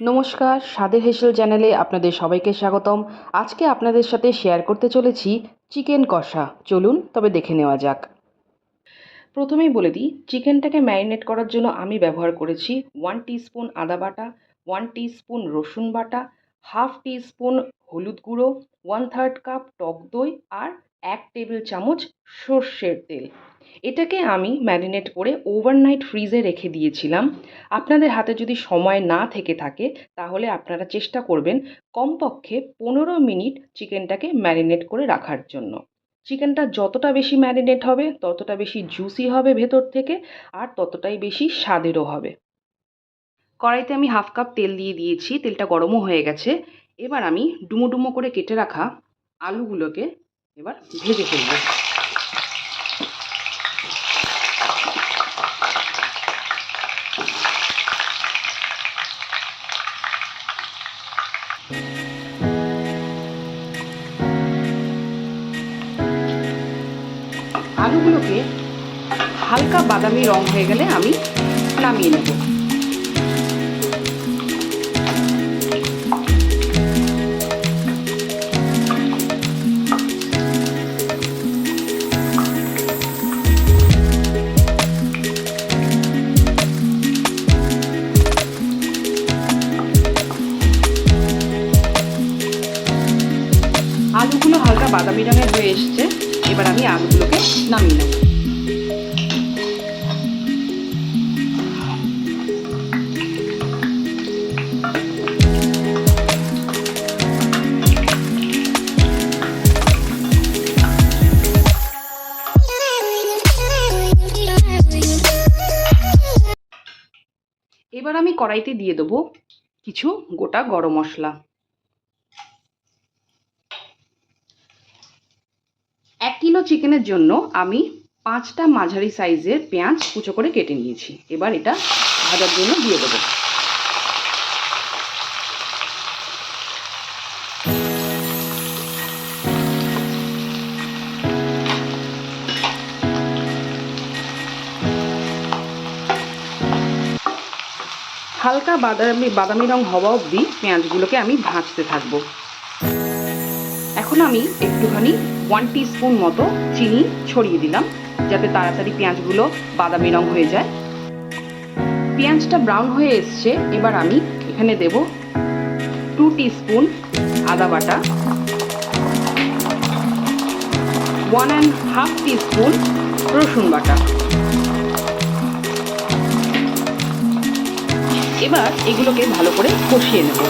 নমস্কার স্বাদের হেসেল চ্যানেলে আপনাদের সবাইকে স্বাগতম। আজকে আপনাদের সাথে শেয়ার করতে চলেছি চিকেন কষা। চলুন, তবে দেখে নেওয়া যাক। প্রথমেই বলে দিই, চিকেনটাকে ম্যারিনেট করার জন্য আমি ব্যবহার করেছি ওয়ান স্পুন আদা বাটা ওয়ান স্পুন রসুন বাটা হাফ স্পুন হলুদ গুঁড়ো ওয়ান থার্ড কাপ টক দই আর এক টেবিল চামচ সর্ষের তেল। এটাকে আমি ম্যারিনেট করে ওভারনাইট ফ্রিজে রেখে দিয়েছিলাম। আপনাদের হাতে যদি সময় না থেকে থাকে, তাহলে আপনারা চেষ্টা করবেন কমপক্ষে পনেরো মিনিট চিকেনটাকে ম্যারিনেট করে রাখার জন্য। চিকেনটা যতটা বেশি ম্যারিনেট হবে, ততটা বেশি জুসি হবে ভেতর থেকে, আর ততটাই বেশি স্বাদেরও হবে। কড়াইতে আমি হাফ কাপ তেল দিয়ে দিয়েছি, তেলটা গরমও হয়ে গেছে। এবার আমি ডুমো ডুমো করে কেটে রাখা আলুগুলোকে এবার ভেজে ফেলব। আলুগুলোকে হালকা বাদামি রং হয়ে গেলে আমি নামিয়ে নেব। বাদামি রঙের হয়ে এসছে। এবার আমি আলুগুলোকে নামিয়ে নেব। এবার আমি কড়াইতে দিয়ে দেবো কিছু গোটা গরম মশলা। এক কিলো চিকেনের জন্য আমি পাঁচটা মাঝারি সাইজের পেঁয়াজ কুচো করে কেটে নিয়েছি। এবার এটা ভাজার জন্য দিয়ে দেবো। হালকা বাদামি বাদামি রং হওয়া অবধি পেঁয়াজগুলোকে আমি ভাজতে থাকব। এখন আমি একটুখানি ওয়ান স্পুন মতো চিনি ছড়িয়ে দিলাম, যাতে তাড়াতাড়ি পেঁয়াজগুলো বাদামি রং হয়ে যায়। পেঁয়াজটা ব্রাউন হয়ে এসছে, এবার আমি এখানে দেব টু স্পুন আদা বাটা। ওয়ান অ্যান্ড হাফ স্পুন রসুন বাটা। এবার এগুলোকে ভালো করে কষিয়ে নেব।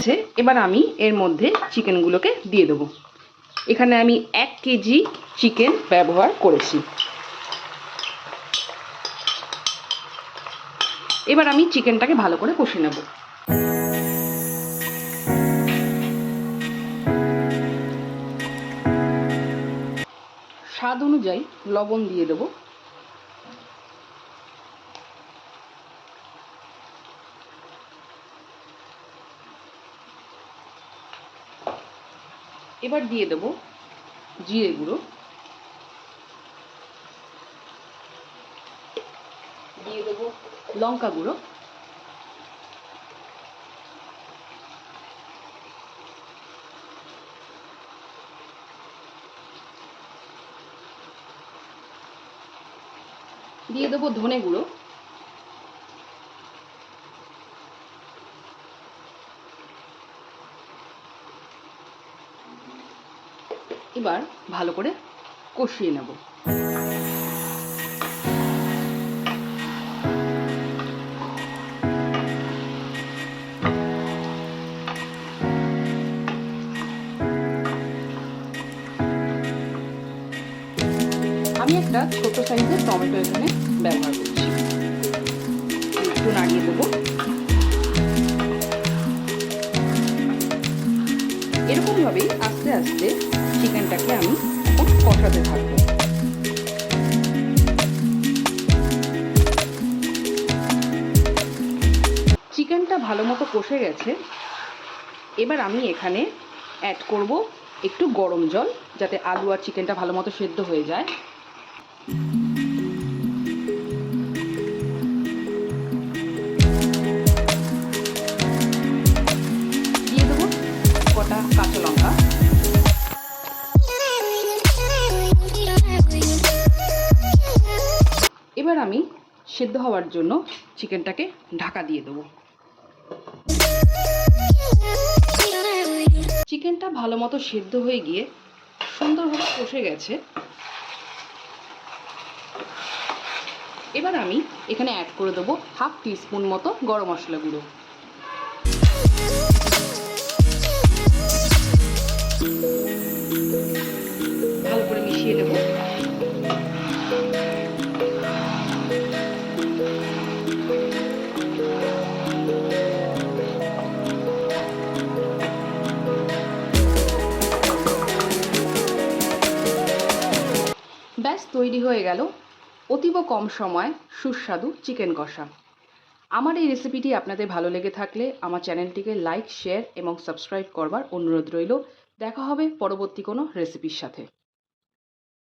গেছে এবার আমি এর মধ্যে চিকেনগুলোকে দিয়ে দেবো। এখানে আমি এক কেজি চিকেন ব্যবহার করেছি। এবার আমি চিকেনটাকে ভালো করে কষে নেব। স্বাদ অনুযায়ী লবণ দিয়ে দেবো। এবার দিয়ে দেবো জিরে গুঁড়ো। দিয়ে দেবো লঙ্কা গুঁড়ো। দিয়ে দেবো ধনে গুঁড়ো। এবার ভালো করে কষিয়ে নেব। আমি একটা ছোট সাইজের টমেটো এখানে ব্যবহার করছি। একটু নাড়িয়ে দেবো। এরকমভাবেই আস্তে আস্তে চিকেনটাকে আমি এখন কষাতে থাকব। চিকেনটা ভালো মতো কষে গেছে। এবার আমি এখানে অ্যাড করব একটু গরম জল, যাতে আলু আর চিকেনটা ভালো মতো সেদ্ধ হয়ে যায়। আমি সেদ্ধ হওয়ার জন্য চিকেনটাকে ঢাকা দিয়ে দেবো। চিকেনটা ভালো মতো সেদ্ধ হয়ে গিয়ে সুন্দরভাবে কষে গেছে। এবার আমি এখানে অ্যাড করে দেবো হাফ টিস্পুন মতো গরম মশলা গুঁড়ো। তৈরি হয়ে গেল অতীব কম সময় সুস্বাদু চিকেন কষা। আমার এই রেসিপিটি আপনাদের ভালো লেগে থাকলে আমার চ্যানেলটিকে লাইক, শেয়ার এবং সাবস্ক্রাইব করবার অনুরোধ রইল। দেখা হবে পরবর্তী কোনো রেসিপির সাথে।